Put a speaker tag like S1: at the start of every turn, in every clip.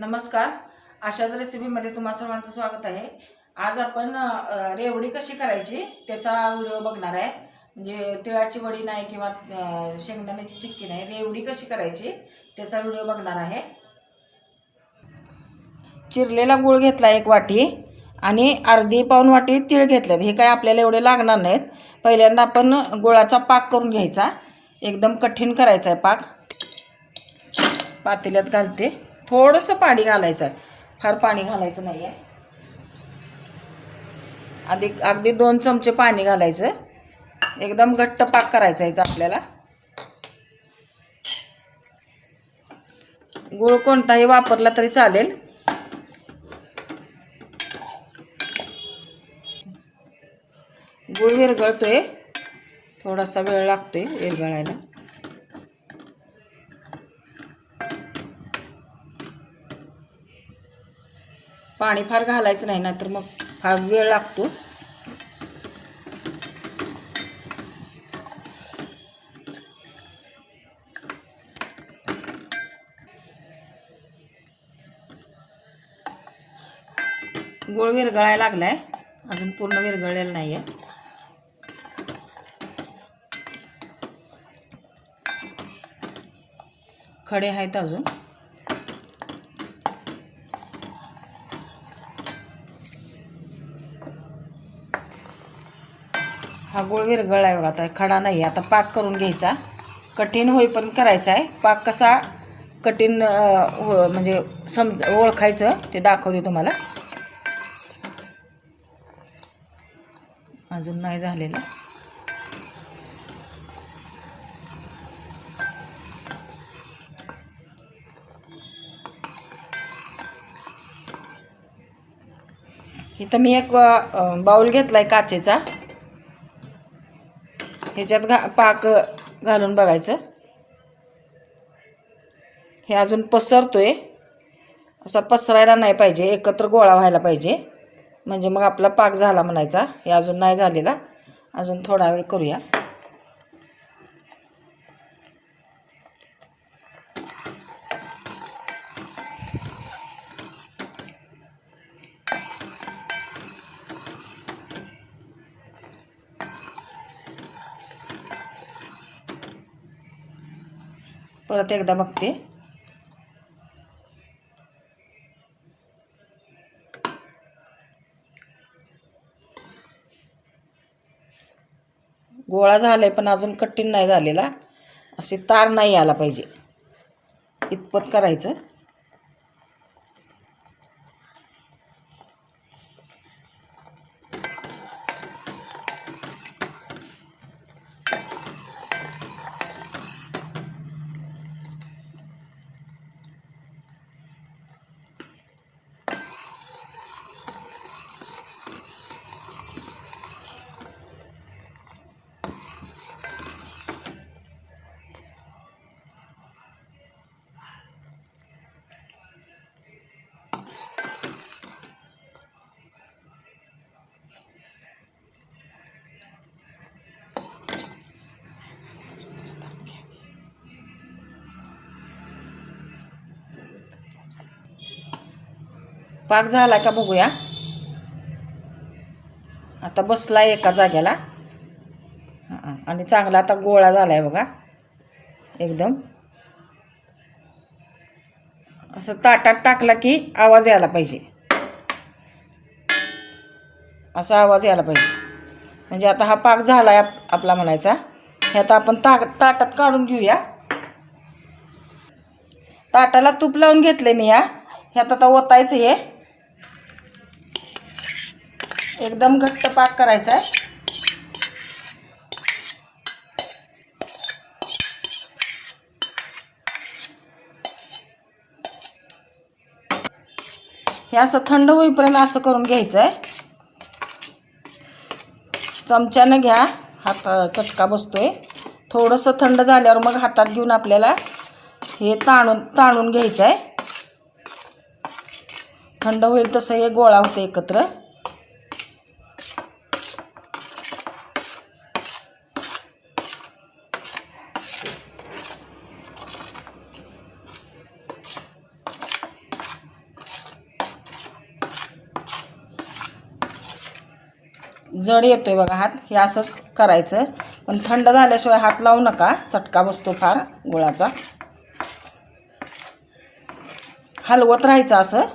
S1: नमस्कार. अशाच रेसिपीमध्ये तुम्हा सर्वांचं स्वागत आहे. आज आपण रेवडी कशी करायची त्याचा व्हिडिओ बघणार आहे. म्हणजे तिळाची वडी नाही किंवा शेंगदाण्याची चिक्की नाही रेवडी कशी करायची त्याचा व्हिडिओ बघणार आहे. चिरलेला गूळ घेतला एक वाटी आणि अर्धी पाऊन वाटी तीळ घेतल्यात हे काय आपल्याला एवढे लागणार नाहीत. पहिल्यांदा आपण गुळाचा पाक करून घ्यायचा. एकदम कठीण करायचा आहे पाक. पातेल्यात घालते. थोडंसं पाणी घालायचं आहे फार पाणी घालायचं नाही आहे आधी अगदी दोन चमचे पाणी घालायचं. एकदम घट्ट पाक करायचा याचा आपल्याला. गूळ कोणताही वापरला तरी चालेल. गूळ विरघळतोय थोडासा वेळ लागतोय विरघळायला पाणी फार घालायचं नाही ना तर मग फार वेळ लागतो. गोळ विरघळायला लागलाय. अजून पूर्ण विरघळलेला नाही आहे खडे आहेत अजून. हा गोळ विरगळ आहे बघा आता खडा नाही आता पाक करून घ्यायचा. कठीण होईपर्यंत करायचा आहे पाक कसा कठीण हो- म्हणजे समज ओळखायचं ते दाखवते तुम्हाला. अजून नाही झालेलं. इथं मी एक बाऊल घेतला आहे काचेचा. ह्याच्यात घा पाक घालून बघायचं. हे अजून पसरतोय. असा पसरायला नाही पाहिजे एकत्र गोळा व्हायला पाहिजे. म्हणजे मग आपला पाक झाला म्हणायचा हे अजून नाही झालेला. अजून थोडा वेळ करूया. परत एकदा बघते. गोळा झालाय पण अजून कठीण नाही झालेला. असे तार नाही आला पाहिजे. इतपत करायचं. पाक झाला का बघूया. आता बसला एका जाग्याला. हां, आणि चांगला आता गोळा झाला आहे बघा. एकदम. असं ताटात टाकला की आवाज यायला पाहिजे. असा आवाज यायला पाहिजे. म्हणजे आता हा पाक झाला आहे आप- आपला म्हणायचा. हे आता आपण ता ताटात काढून घेऊया. ताटाला तूप लावून घेतले मी या ह्यात आता ओतायचं हे. एकदम घट्ट पाक करायचा आहे. हे असं थंड होईपर्यंत असं करून घ्यायचं आहे. चमच्यानं घ्या हात चटका बसतोय. थोडंसं थंड झाल्यावर मग हातात घेऊन आपल्याला हे ताणून ताणून घ्यायचं आहे. थंड होईल तसं हे गोळा होतं एकत्र.
S2: जड येतोय बघा हात. हे असंच करायचं. पण थंड झाल्याशिवाय हात लावू नका. चटका बसतो फार गुळाचा. हलवत राहायचं असं.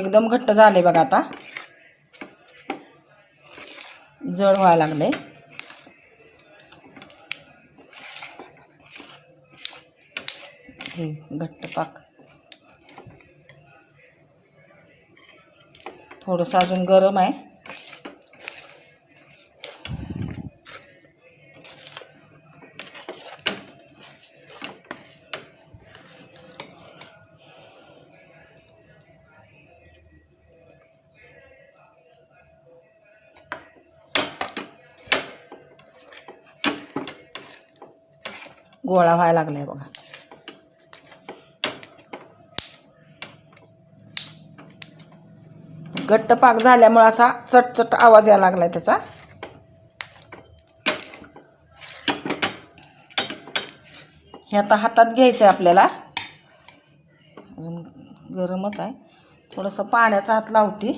S2: एकदम घट्ट जाए बता जड व्हायला लागले हे घट्ट पाक. थोड़स अजून गरम आहे. गोळा व्हायला लागलाय बघा. घट्ट पाक झाल्यामुळे असा चटचट आवाज यायला लागलाय त्याचा. हे आता हातात घ्यायचं आहे आपल्याला. अजून गरमच आहे. थोडंसं पाण्याचा हात लावते.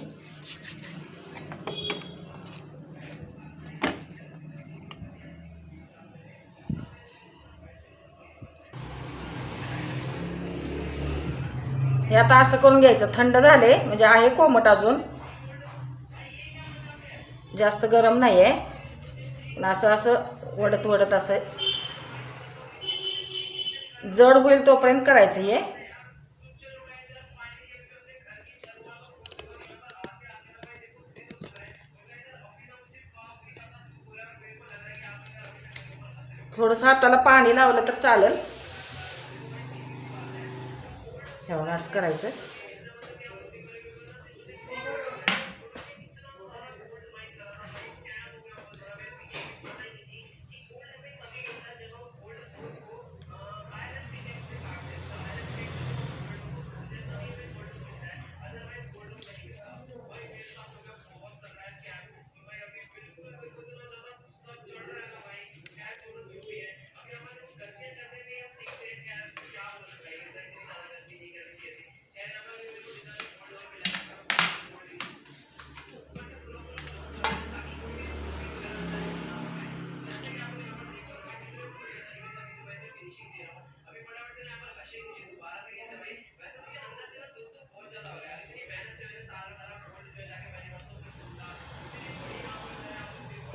S2: हे आता असं करून घ्यायचं. थंड झाले म्हणजे आहे कोमट अजून. जास्त गरम नाही आहे पण असं असं वडत वडत असं जड होईल तोपर्यंत करायचं हे. थोडंसं हाताला पाणी लावलं तर चालेल. हे बघा करायचं करायचं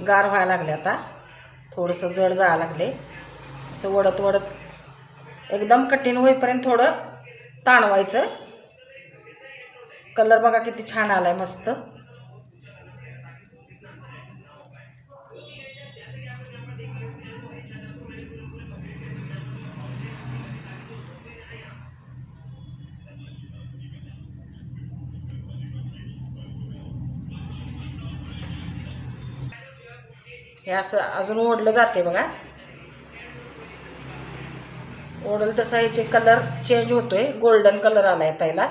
S2: गार व्हायला लागले आता. थोडंसं जड जायला लागले. असं वडत वडत एकदम कठीण होईपर्यंत थोडं ताणवायचं. कलर बघा किती छान आला आहे मस्त. हे असं अजून ओढलं जाते बघा. ओढल तसा ह्याचे कलर चेंज होतोय. गोल्डन कलर आलाय पहिला.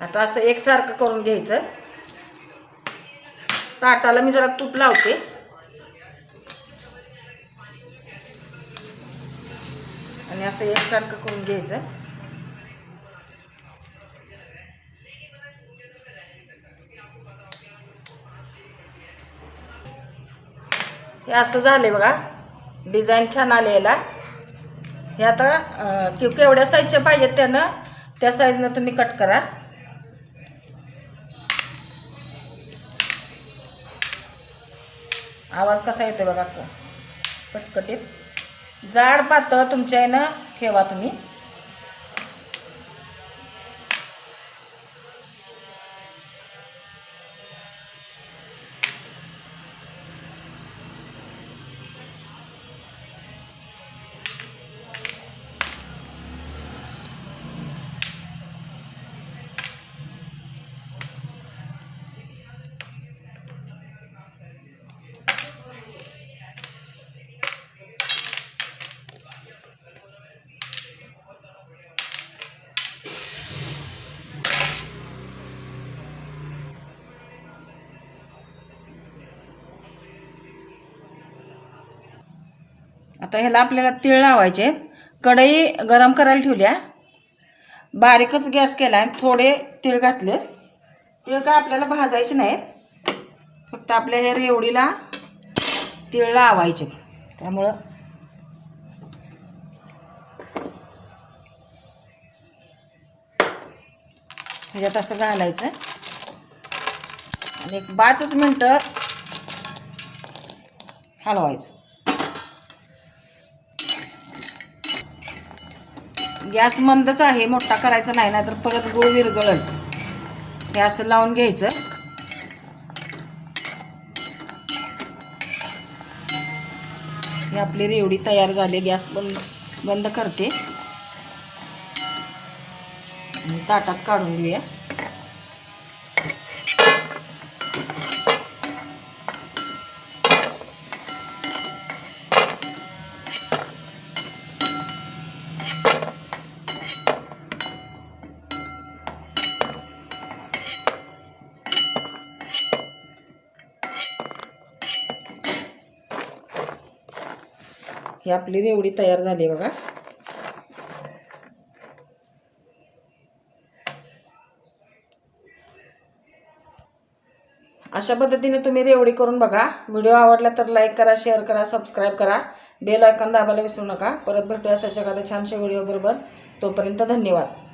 S2: आता असं एकसारखं करून घ्यायचं. ताटाला मी जरा तूप लावते. आणि असं एकसारखं करून घ्यायचं. हे असं झाले बघा. डिझाईन छान आलेला हे आता केवढ्या साईजच्या पाहिजेत त्यानं? त्या साईजनं तुम्ही कट करा. आवाज कसा येतो बघा. कटकटीत जाड पातळ तुमच्या यानं ठेवा तुम्ही.
S1: तर ह्याला आपल्याला तीळ लावायचे आहेत. कढई गरम करायला ठेवल्या. बारीकच गॅस केला आणि थोडे तीळ घातले. तीळ काय आपल्याला भाजायचे नाही फक्त आपल्या हे रेवडीला तीळ लावायचे. त्यामुळं ह्याच्यात असं घालायचं. आणि एक पाचच मिनटं हलवायचं. गॅस मंदच आहे मोठा करायचा नाही नाहीतर परत गुळ विरगळल हे असं लावून घ्यायचं. ही आपली रेवडी तयार झाली गॅस बंद बंद करते. आणि ताटात काढून घेऊया. ही आपली रेवडी तयार झाली बघा. अशा पद्धतीने तुम्ही रेवडी करून बघा. व्हिडिओ आवडला तर लाईक करा शेअर करा सबस्क्राईब करा. बेल आयकॉन दाबायला विसरू नका. परत भेटूया सच्या एखाद्या छानशा व्हिडिओ बरोबर. तोपर्यंत धन्यवाद.